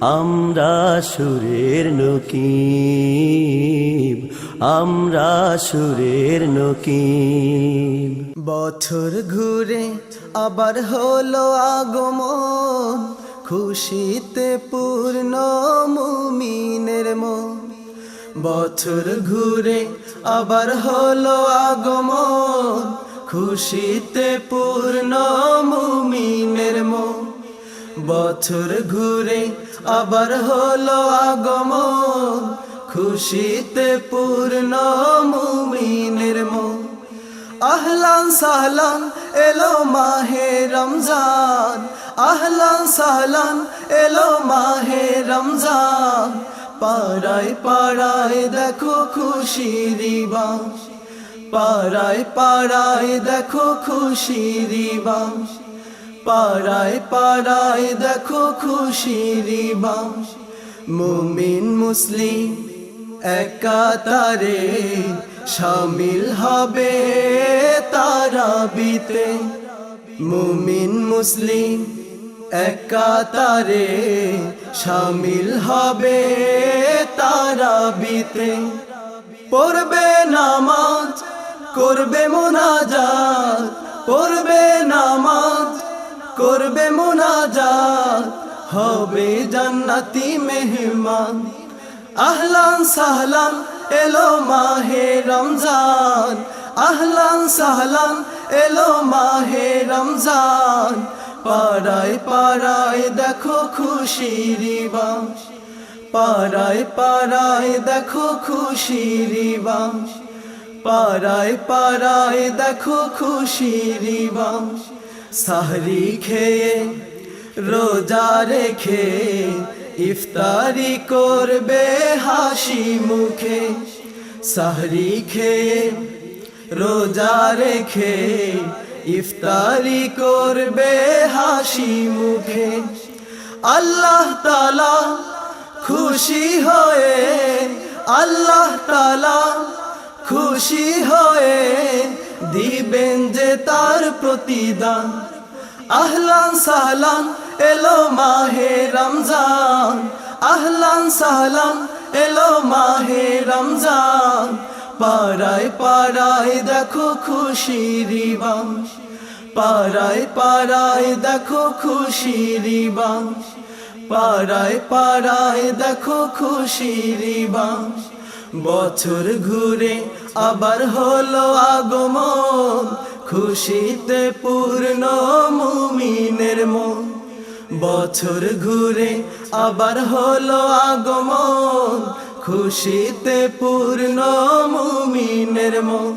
আমরা সুরের নকিব, আমরা সুরের নকিব। বছর ঘুরে আবার হলো আগমন, খুশিতে পূর্ণ মুমিনের মন। বছর ঘুরে আবার হলো আগমন, খুশিতে পূর্ণ মুমিনের মন। বছর ঘুরে আবার হলো আগমন, খুশিতে পূর্ণ মুমিনের মন। আহলান সাহলান, এলো মাহে রমজান। আহলান সাহলান, এলো মাহে রমজান। পাড়ায় পাড়ায় দেখো খুশির বাস। পাড়ায় পাড়ায় দেখো খুশির বাস। পাড়ায় পাড়ায় দেখো খুশির বাস মুমিন মুসলিম একাতারে শামিল হবে তারা বিতে মুমিন মুসলিম একাতারে শামিল হবে তারা বিতে পড়বে নামাজ, করবে মোনাজাত, পড়বে নামাজ করবে মোনাজাত, হবে জান্নাতি মেহমান। আহলান সাহলান, এলো মাহে রমজান। আহলান সাহলান, এলো মাহে রমজান। পাড়ায় পাড়ায় দেখো খুশির বাস। পাড়ায় পাড়ায় দেখো খুশির বাস। পাড়ায় পাড়ায় দেখো খুশির বাস। সাহরি খেয়ে, রোজা রেখে, ইফতারি করবে হাসি মুখে। সাহরি খেয়ে, রোজা রেখে, ইফতারি করবে হাসি মুখে। আল্লাহ তালা খুশি হয়ে, আল্লাহ তালা খুশি হয়ে দিবেন যে তার প্রতিদান। আহলান সাহলান, এলো মাহে রমজান। আহলান সাহলান, এলো মাহে রমজান। পাড়ায় পাড়ায় দেখো খুশির বাস। পাড়ায় পাড়ায় দেখো খুশির বাস। পাড়ায় পাড়ায় দেখো খুশির বাস। বছর ঘুরে আবার হলো আগমন। খুশিতে পূর্ণ মুমিনের মন। বছর ঘুরে আবার হলো আগমন। খুশিতে পূর্ণ মুমিনের মন।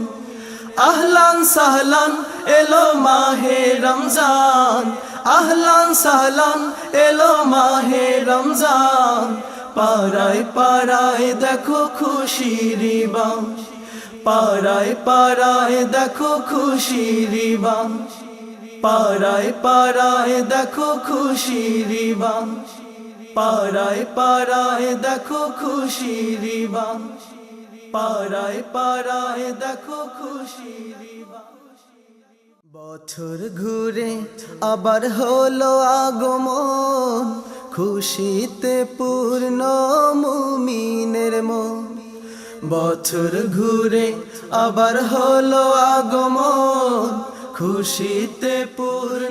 আহলান সাহলান এলো মাহে রমজান। আহলান সাহলান এলো মাহে রমজান। পাড়ায় পাড়ায় দেখো খুশির বাস পাড়ায় পাড়ায় দেখো খুশির বাস পাড়ায় পাড়ায় দেখো খুশির বাস পাড়ায় পাড়ায় দেখো খুশির বাস পাড়ায় পাড়ায় দেখো বাস বছর ঘুরে আবার হলো আগমন, খুশিতে পূর্ণ মুমিনের মন। বছর ঘুরে আবার হলো আগমন খুশিতে পূর্ণ